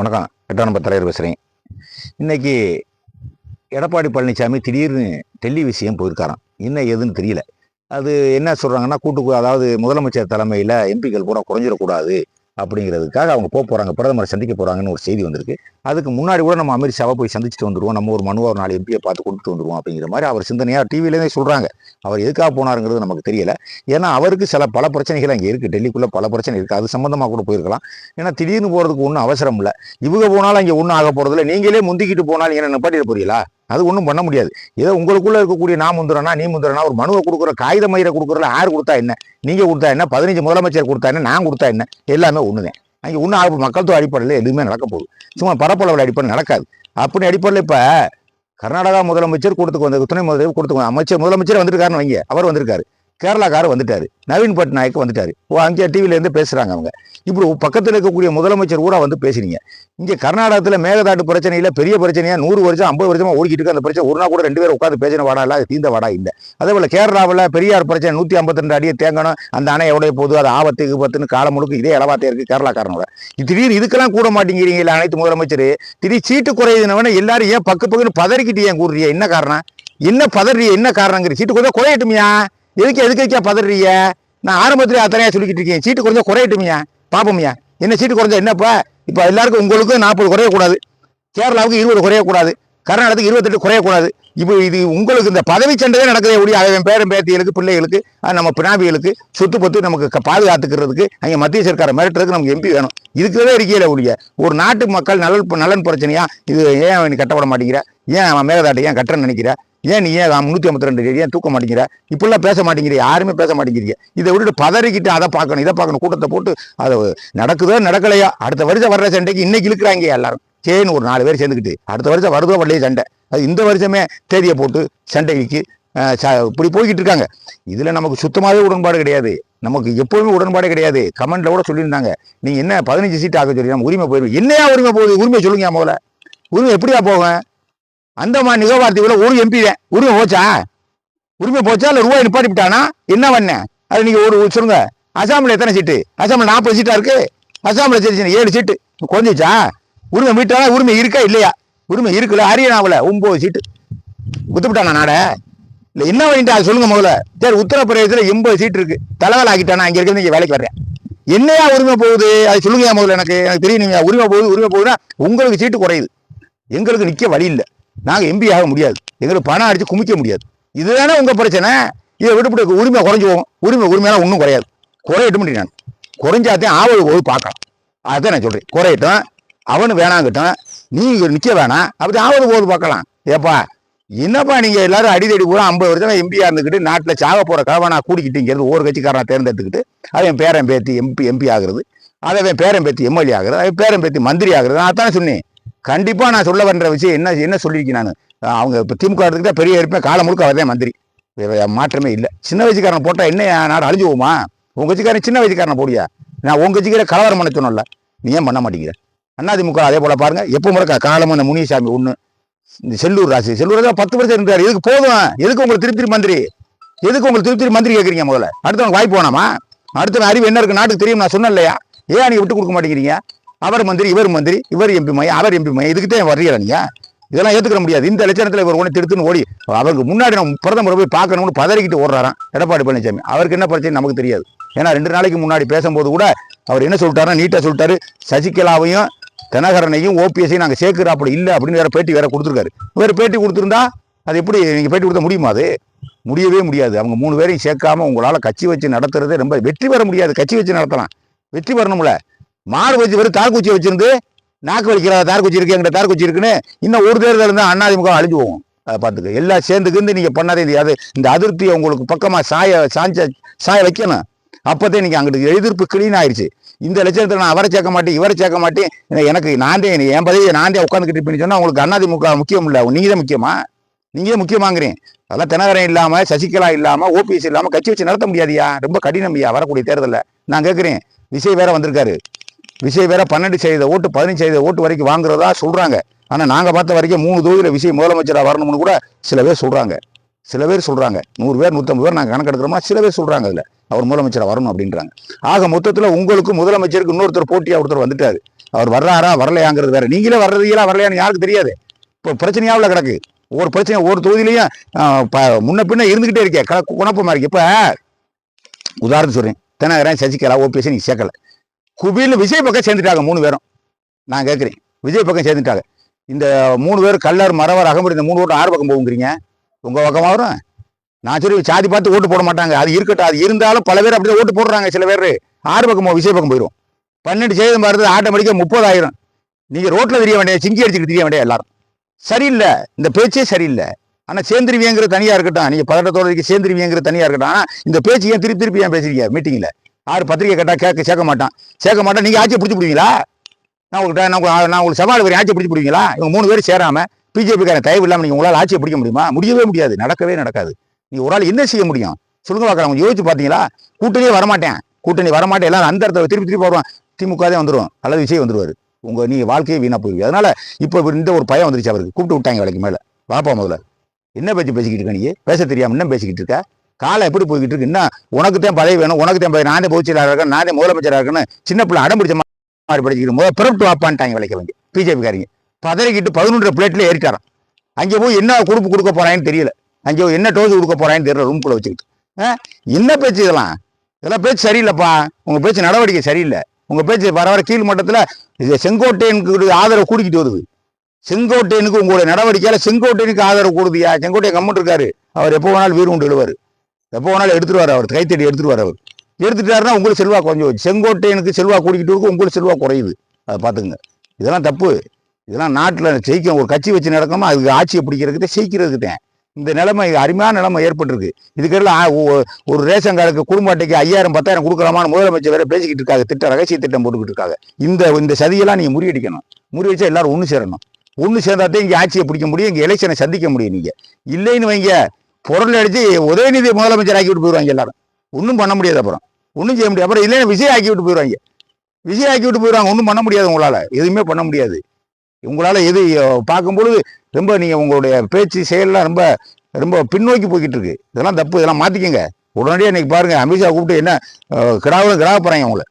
வணக்கம். எட்டாம் நம்பர் தலைவர் பேசுகிறேன் இன்னைக்கு எடப்பாடி பழனிசாமி திடீர்னு டெல்லி விஷயம் போயிருக்காராம். என்ன ஏதுன்னு தெரியல. அது என்ன சொல்கிறாங்கன்னா கூட்டு அதாவது முதலமைச்சர் தலைமையில் எம்பிக்கள் பூரா குறைஞ்சிடக்கூடாது. அப்படிங்கிறதுக்காக அவங்க போக போகிறாங்க பிரதமரை சந்திக்க போகிறாங்கன்னு ஒரு செய்தி வந்திருக்கு. அதுக்கு முன்னாடி கூட நம்ம அமித்ஷாவை போய் சந்திச்சுட்டு வந்துருவோம். நம்ம ஒரு மனுவை ஒரு நாலு எம்பியை பார்த்து கொண்டுட்டு வந்துருவோம் அப்படிங்கிற மாதிரி அவர் சிந்தனையாக டிவிலேருந்தே சொல்கிறாங்க அவர் எதுக்காக போனாருங்கிறது நமக்கு தெரியல. ஏன்னா அவருக்கு சில பல பிரச்சனைகள் அங்கே இருக்குது டெல்லிக்குள்ளே பல பிரச்சனை இருக்குது அது சம்மந்தமாக கூட போயிருக்கலாம். ஏன்னா திடீர்னு போகிறதுக்கு ஒன்றும் அவசரம் இல்லை. இவங்க போனாலும் அங்கே ஒன்றும் ஆக போகிறதில்ல நீங்களே முந்திக்கிட்டு போனாலும் என்ன நிப்பாட்டிட போறீங்களா? அது ஒன்றும் பண்ண முடியாது. ஏதோ உங்களுக்குள்ள இருக்கக்கூடிய நான் முந்துறனா நீ முந்துறனா ஒரு மனுவை கொடுக்குற காகித மயிரை கொடுக்குறல யார் கொடுத்தா என்ன? நீங்க கொடுத்தா என்ன? பதினஞ்சு முதலமைச்சர் கொடுத்தா என்ன? நான் கொடுத்தா என்ன? எல்லாமே ஒண்ணுதான். அங்கே ஒன்றும் ஆக மக்கள் தொகை அடிப்படையில் எதுவுமே நடக்க போகுது. சும்மா பரப்பளவில் அடிப்படை நடக்காது. அப்படி அடிப்படையில் இப்போ கர்நாடகா முதலமைச்சர் கொடுத்துக்கு வந்த துணை முதலமைச்சர் கூட்டத்துக்கு அமைச்சர் முதலமைச்சர் வந்திருக்காருன்னு வைங்க. அவர் வந்திருக்காரு. கேரளாக்காரர் வந்துட்டார். நவீன் பட்நாயக் வந்துட்டார். ஓ அங்கே டிவிலேருந்து பேசுகிறாங்க அவங்க. இப்படி பக்கத்தில் இருக்கக்கூடிய முதலமைச்சர் ஊரா வந்து பேசுனீங்க இங்கே கர்நாடகத்தில் மேகதாட்டு பிரச்சனையில பெரிய பிரச்சனையாக நூறு வருஷம் ஐம்பது வருஷமாக ஓடிக்கிட்டு இருக்கு அந்த பிரச்சனை ஒரு நாள் கூட ரெண்டு பேரும் உட்காந்து பேசின வாடா இல்லை தீந்த வாடா இல்லை. அதே போல கேரளாவில் பெரியார் பிரச்சனை நூற்றி ஐம்பத்தி ரெண்டு அடியை தேங்கணும். அந்த அணை எவ்வளோ போகுது அது ஆபத்து பத்துன்னு காலம் முழுக்க இதே இளவாத்தே இருக்குது கேரளாக்காரனோட. இது திடீர்னு இதுக்கெல்லாம் கூட மாட்டேங்கிறீங்களா அனைத்து முதலமைச்சர். திடீர் சீட்டு குறையுதுனவன எல்லாரும் ஏன் பக்கு பக்குன்னு பதறிக்கிட்டு ஏன் கூடுறியா என்ன காரணம்? என்ன பதறிய என்ன காரணங்கிற சீட்டு குறைய குறையட்டுமையா? எதுக்கு எதுக்கு எதுக்கா பதறிய நான் ஆரம்பத்திலே அத்தனையாக சொல்லிக்கிட்டு இருக்கேன். சீட்டு கொஞ்சம் குறையட்டுமியா? பார்ப்போம்யா என்ன சீட்டு குறைஞ்சா என்னப்பா? இப்போ எல்லாருக்கும் உங்களுக்கும் நாற்பது குறையக்கூடாது. கேரளாவுக்கு இருபது குறையக்கூடாது. கர்நாடகத்துக்கு இருபத்தெட்டு குறையக்கூடாது. இப்போ இது உங்களுக்கு இந்த பதவி சண்டையே நடக்குதே ஒழிய அவன் பேரன் பேத்திகளுக்கு பிள்ளைகளுக்கு நம்ம பினாபிகளுக்கு சொத்து பத்து நமக்கு பாதுகாத்துக்கிறதுக்கு அங்கே மத்திய சர்க்காரை மிரட்டுறதுக்கு நமக்கு எம்பி வேணும். இதுக்குவே இருக்கையில ஒழிய ஒரு நாட்டு மக்கள் நலன் நலன் பிரச்சனையா இது ஏன் அவன் கட்டப்பட மாட்டேங்கிற? ஏன் அவன் மேகதாட்டை ஏன் கட்டுறன்னு நினைக்கிற? ஏன் நீ ஏன் முந்நூற்றி ஐம்பத்தி ரெண்டு ஏன் தூக்க மாட்டேங்கிற? இப்படிலாம் பேச மாட்டேங்கிற யாருமே பேச மாட்டேங்கிறீங்க. இதை விட்டுட்டு பதறிக்கிட்டு அதை பார்க்கணும் இதை பார்க்கணும் கூட்டத்தை போட்டு அதை நடக்குதோ நடக்கலையா அடுத்த வருஷம் வர்ற சண்டைக்கு இன்னைக்கு இழுக்கிறாங்க எல்லாரும். சேன்னு ஒரு நாலு பேர் சேர்ந்துக்கிட்டு அடுத்த வருஷம் வருதோ வரலையே சண்டை. அது இந்த வருஷமே தேதியை போட்டு சண்டைக்கு இப்படி போய்கிட்டு இருக்காங்க. இதில் நமக்கு சுத்தமாகவே உடன்பாடு கிடையாது. நமக்கு எப்போதுமே உடன்பாடே கிடையாது. கமெண்ட்டில் கூட சொல்லியிருந்தாங்க. நீங்கள் என்ன பதினஞ்சு சீட் ஆக சொல்லி நம்ம உரிமை போயிருவோம் என்னையா உரிமை போகுது? உரிமை சொல்லுங்க முதல்ல. உரிமை எப்படியா போகும்? அந்தமான் நிகழ்வார்த்தையில ஒரு எம்பி தான் உரிமை போச்சா? உரிமை போச்சா? இல்லை ரூபாய் நிப்பாட்டி விட்டானா? என்ன பண்ணேன் அது நீங்கள் ஒரு சொல்லுங்க. அசாம்ல எத்தனை சீட்டு? அசாம்ல நாற்பது சீட்டாக இருக்குது அசாம்ல சரி ஏழு சீட்டு. குறைஞ்சிச்சா உரிமை மீட்டானா உரிமை இருக்கா இல்லையா? உரிமை இருக்குல்ல ஹரியானாவில் ஒம்பது சீட்டு குத்துப்பிட்டானா நாட? இல்லை என்ன பண்ணிட்டு? அது சொல்லுங்க முதல்ல. சரி உத்தரப்பிரதேசத்தில் எண்பது சீட் இருக்கு. தலைவல் ஆக்கிட்டானா? அங்கே இருக்கிறது நீங்கள் வேலைக்கு வர்றேன். என்னையா உரிமை போகுது? அது சொல்லுங்க முதல்ல எனக்கு. எனக்கு தெரியும் உரிமை போகுது உரிமை போகுதுன்னா உங்களுக்கு சீட்டு குறையுது. எங்களுக்கு நிற்க வழி இல்லை. நாங்கள் எம்பி ஆக முடியாது. எங்களுக்கு பணம் அடித்து குமிக்க முடியாது. இதுதானே உங்கள் பிரச்சனை? இதை விட்டுவிட்டு உரிமை குறைஞ்சு போகும். உரிமை உரிமையெல்லாம் ஒன்றும் குறையாது. குறையட்டும் நான். குறைஞ்சாத்தையும் ஆவல் போய் பார்க்கலாம். அதுதான் நான் சொல்கிறேன் குறையட்டும். அவனு வேணாங்கட்டும் நீங்கள் நிற்க வேணாம் அப்படி ஆவது போது பார்க்கலாம். ஏப்பா என்னப்பா நீங்கள் எல்லாரும் அடிதடி கூட ஐம்பது வருஷம் எம்பியாக இருந்துக்கிட்டு நாட்டில் சாக போகிற கலவானா நான் இங்க ஒரு கட்சிக்காரனை தேர்ந்தெடுத்துக்கிட்டு என் பேரன் பேத்தி எம்பி எம்பி ஆகுறது அதை என் பேரன் பேத்தி எம்எல்ஏ ஆகுறது அவன் பேரன் பேத்தி மந்திரி ஆகுறது நான் தானே சொன்னேன். கண்டிப்பாக நான் சொல்ல வர்ற விஷயம் என்ன என்ன சொல்லியிருக்கேன் நான்? அவங்க இப்போ திமுக எடுத்துக்கிட்டா பெரிய இருப்பேன் காலம் முழுக்க அவர்தான் மந்திரி. மாற்றமே இல்லை. சின்ன வயசுக்காரனை போட்டால் என்ன நாடு அழிஞ்சு உங்கள் கட்சிக்காரன் சின்ன வயசுக்காரனை போடியா நான் உங்கள் கட்சிக்கிற கலவரம் பண்ண சொன்னல நீ ஏன் பண்ண மாட்டேங்கிற? அதிமுக அதே போல பாருங்க. எப்போ முறை காலமும் இந்த முனிசாமி ஒன்று இந்த செல்லூர் ராசி செல்லூர் ராஜா பத்து வருஷம் இருந்தார். எதுக்கு போதும்? எதுக்கு உங்களுக்கு திருப்தி மந்திரி? எதுக்கு உங்களுக்கு திருப்தி மந்திரி கேட்குறீங்க முதல்ல? அடுத்தவங்க வாய்ப்பு வேணாமா? அடுத்தவன் அறிவு என்ன இருக்கு? நாட்டுக்கு தெரியும் நான் சொன்னேன் இல்லையா? ஏன் நீங்க விட்டு கொடுக்க மாட்டேங்கிறீங்க? அவர் மந்திரி இவர் மந்திரி இவர் எம்பி மையம் அவர் எம்பி மையம். இதுக்கு தான் வர்றீங்களா நீங்க? இதெல்லாம் ஏற்றுக்கிற முடியாது. இந்த லட்சணத்தில் இவர் ஒன்று திருத்துன்னு ஓடி அவருக்கு முன்னாடி நம்ம பிரதமரை போய் பார்க்கணும்னு பதறிக்கிட்டு ஓடுறாராம் எடப்பாடி பழனிசாமி. அவருக்கு என்ன பிரச்சனை நமக்கு தெரியாது. ஏன்னா ரெண்டு நாளைக்கு முன்னாடி பேசும்போது கூட அவர் என்ன சொல்லிட்டாருன்னா நீட்டாக சொல்லிட்டாரு. சசிகலாவையும் தினகரனையும் ஓபிஎஸையும் நாங்கள் சேர்க்குறோம் அப்படி இல்லை அப்படின்னு வேறு பேட்டி வேறு கொடுத்துருக்காரு. வேறு பேட்டி கொடுத்துருந்தா அது எப்படி நீங்கள் பேட்டி கொடுத்த முடியுமா அது? முடியவே முடியாது. அவங்க மூணு பேரையும் சேர்க்காம உங்களால் கட்சி வச்சு நடத்துறதே ரொம்ப வெற்றி பெற முடியாது. கட்சி வச்சு நடத்தலாம். வெற்றி பெறணும்ல. மாடு வச்சு வெறும் தார்குச்சியை வச்சிருந்து நாக்கு வலிக்கிற தார்குச்சி இருக்கு எங்கிட்ட தார்குச்சி இருக்குன்னு இன்னும் ஒரு தேர்தல் இருந்தால் அதிமுக அழிஞ்சு போகும். அதை பார்த்துக்க. எல்லாம் சேர்ந்துக்கிந்து நீங்கள் பண்ணாதே இது அது இந்த அதிருப்தியை உங்களுக்கு பக்கமாக சாய சாஞ்ச சாய வைக்கணும். அப்போதே நீங்க அங்கிட்டு எதிர்ப்பு க்ளீன் ஆயிடுச்சு இந்த லட்சணத்துல நான் அவரை சேர்க்க மாட்டேன் இவரை சேர்க்க மாட்டேன். எனக்கு நான் தான் என் பதவியை நான் தான் உட்காந்துக்கிட்டு இருப்பேன்னு சொன்னால் உங்களுக்கு அதிமுக முக்கியம் இல்லை. நீங்கள் தான் முக்கியமா? நீங்கள் தான் முக்கியமாங்கிறேன் அதெல்லாம் தினகரன் இல்லாமல் சசிகலா இல்லாமல் ஓபிஎஸ் இல்லாமல் கட்சி வச்சு நடத்த முடியாதியா ரொம்ப கடினம் ஐயா வரக்கூடிய தேர்தலில். நான் கேட்குறேன் விஜய் வேற வந்திருக்காரு. விஜய் வேற பன்னெண்டு செய்த ஓட்டு பதினஞ்சு செய்த ஓட்டு வரைக்கும் வாங்குறதா சொல்கிறாங்க ஆனால் நாங்கள் பார்த்த வரைக்கும் மூணு தொகுதியில் விஜய் முதலமைச்சராக வரணும்னு கூட சில பேர் சொல்கிறாங்க சில பேர் சொல்கிறாங்க நூறு பேர் நூற்றம்பது பேர் நாங்கள் கணக்கெடுக்கிறோம்னா சில பேர் சொல்கிறாங்க அதில். அவர் முதலமைச்சராக வரணும் அப்படின்றாங்க. ஆக மொத்தத்தில் உங்களுக்கு முதலமைச்சருக்கு இன்னொருத்தர் போட்டியாக ஒருத்தர் வந்துட்டாரு. அவர் வர்றாரா? வரலையாங்கிறது வேற. நீங்களே வர்றதுங்களா வரலையான்னு யாருக்கு தெரியாது. இப்போ பிரச்சனையாவில் கிடக்கு. ஒவ்வொரு பிரச்சனை ஒவ்வொரு தொகுதியிலையும் முன்ன பின்ன இருந்துகிட்டே இருக்கே. க குழப்பமா இருக்கு. இப்போ உதாரணம் சொல்றேன். தினகரன் சசிகலா ஓபிஎஸ் நீங்க சேர்க்கல. குபியில் விஜய் பக்கம் சேர்ந்துட்டாங்க மூணு பேரும். நான் கேட்குறேன் விஜய் பக்கம் சேர்ந்துட்டாங்க. இந்த மூணு பேர் கல்லர் மரவர் அகம்படி இந்த மூணு ஓட்டு ஆறு பக்கம் போகுங்கிறீங்க. உங்கள் பக்கமாக வரும்? நான் சொல்லி சாதி பார்த்து ஓட்டு போட மாட்டாங்க. அது இருக்கட்டும். அது இருந்தாலும் பல பேர் அப்படியே ஓட்டு போடுறாங்க சில பேர். ஆறு பக்கம் விஜய் பக்கம் போயிடும் பன்னெண்டு சேதம் பாருது ஆட்டோமேட்டிக்காக முப்பதாயிரம். நீங்கள் ரோட்டில் தெரிய வேண்டிய சிங்கி அடிச்சுட்டு தெரிய வேண்டிய எல்லாரும். சரியில்லை. இந்த பேச்சே சரியில்லை. ஆனால் சேர்ந்துருவியங்கிற தனியாக இருக்கட்டும். நீங்கள் பதட்டத்தோட சேர்ந்துருவியங்கிற தனியாக இருக்கட்டும். ஆனால் இந்த பேச்சு ஏன் திருப்பி திருப்பி ஏன் பேசுறீங்க? மீட்டிங்கில் ஆறு பத்திரிக்கை கேட்டால் கேட்க சேர்க்க மாட்டான். சேர்க்க மாட்டான். நீங்கள் ஆட்சியை பிடிச்சி பிடிவீங்களா நான் உங்களுக்கு நான் உங்களுக்கு- நான் உங்களுக்கு சவால் வரையும் ஆட்சியை பிடிச்சி பிடிவீங்களா இவங்க மூணு பேரும் சேராமல் பிஜேபி தயவு இல்லாமல் நீங்கள் உங்களால் ஆட்சியை பிடிக்க முடியுமா? முடியவே முடியாது. நடக்கவே நடக்காது. நீ ஒரு ஆள் என்ன செய்ய முடியும்? சொல்லுங்க பார்க்கலாம் யோசிச்சு பார்த்தீங்களா கூட்டணியே வரமாட்டேன். கூட்டணி வரமாட்டேன். எல்லாரும் அந்த இடத்துல திருப்பி திருப்பி வருவான் திமுக தான் வந்துடும் அல்லது விஜய் வந்துடுவார் உங்கள் நீ வாழ்க்கையே வீணாக போயிருவீங்க அதனால இப்போ இந்த ஒரு பயம் வந்துருச்சு அவருக்கு. கூப்பிட்டு விட்டாங்க வேலைக்கு மேலே. வாப்பா முதல்ல. என்ன பேச்சு பேசிக்கிட்டு இருக்க நீ? பேச தெரியாமல் என்ன பேசிக்கிட்டு இருக்க? காலம் எப்படி போய்கிட்டு இருக்கு? என்ன உனக்கு தான் பதவி வேணும். உனக்கு தான் பதவி. நானே பொதுச்செயலாளர் இருக்கேன். நானே முதலமைச்சராக இருக்கேன்னு சின்ன பிள்ளை அடம் பிடிச்ச மாதிரி படிச்சுக்கிட்டு முதல் பிறப்பு வாப்பான்ட்டாங்க வேலைக்கு அவங்க. பிஜேபி காரங்க பதறிக்கிட்டு பதினொன்று பிளேட்டில் ஏறிட்டாராம். அங்கே போய் என்ன கொடுப்பு கொடுக்க போறாங்கன்னு தெரியல. அங்கே என்ன டோஸ் கொடுக்க போகிறான்னு தெரியல ரூம்குள்ள வச்சுக்கிட்டு. என்ன பேச்சு இதெல்லாம்? இதெல்லாம் பேச்சு சரியில்லைப்பா. உங்க பேச்சு நடவடிக்கை சரியில்லை. உங்க பேச்சு வர வர கீழ் மட்டத்தில் இது செங்கோட்டையனுக்கு ஆதரவு கூடிக்கிட்டு வருது. செங்கோட்டையனுக்கு உங்களுடைய நடவடிக்கையால் செங்கோட்டையனுக்கு ஆதரவு கூடுதியா? செங்கோட்டையன் கம்முன்னு இருக்காரு. அவர் எப்போ வேணாலும் வீடு உண்டு எழுவார் எப்போ வேணாலும் எடுத்துருவார் அவர். கைத்தடி எடுத்துருவார் அவர். எடுத்துட்டாருன்னா உங்களுக்கு செல்வா கொஞ்சம் செங்கோட்டையனுக்கு செல்வா கூடிக்கிட்டு இருக்கும் உங்களுக்கு செல்வா குறையுது. அதை பார்த்துங்க இதெல்லாம் தப்பு. இதெல்லாம் நாட்டில் ஜெயிக்க ஒரு கட்சி வச்சு நடக்கணுமா? அதுக்கு ஆட்சியை பிடிக்கிறதுக்கு ஜெயிக்கிறதுக்கிட்டேன் இந்த நிலைமை அருமையான நிலைமை ஏற்பட்டிருக்கு. இதுக்கெல்லாம் ஒரு ரேஷன் கார்டுக்கு குடும்ப அட்டைக்கு ஐயாயிரம் பத்தாயிரம் கொடுக்கலாமான்னு முதலமைச்சர் வேற பேசிக்கிட்டு இருக்காங்க திட்டம் ரகசிய திட்டம் போட்டுக்கிட்டு இருக்காங்க இந்த இந்த சதியெல்லாம் நீங்கள் முறியடிக்கணும். முறியடிச்சா எல்லாரும் ஒன்று சேரணும். ஒன்று சேர்ந்தாதான் இங்கே ஆட்சியை பிடிக்க முடியும் இங்கே எலெக்ஷனை சந்திக்க முடியும் நீங்கள் இல்லைன்னு வைங்க. பொருள் அடித்து உதயநிதி முதலமைச்சர் ஆக்கி விட்டு போயிடுவாங்க எல்லாரும். ஒன்றும் பண்ண முடியாது அப்புறம். ஒன்றும் செய்ய முடியாது. அப்புறம் இல்லைன்னு விஜய் ஆக்கி விட்டு போயிடுவாங்க விஜய் ஆக்கி விட்டு போயிடுவாங்க ஒன்றும் பண்ண முடியாது உங்களால். எதுவுமே பண்ண முடியாது. உங்களால் எது பார்க்கும்பொழுது ரொம்ப நீங்கள் உங்களுடைய பேச்சு செயல்லாம் ரொம்ப ரொம்ப பின்னோக்கி போய்கிட்டு இருக்கு இதெல்லாம் தப்பு இதெல்லாம் மாற்றிக்கோங்க உடனடியாக இன்றைக்கி பாருங்கள் அமித்ஷா கூப்பிட்டு என்ன கிடாவும் கிடாக போகிறாங்க உங்களை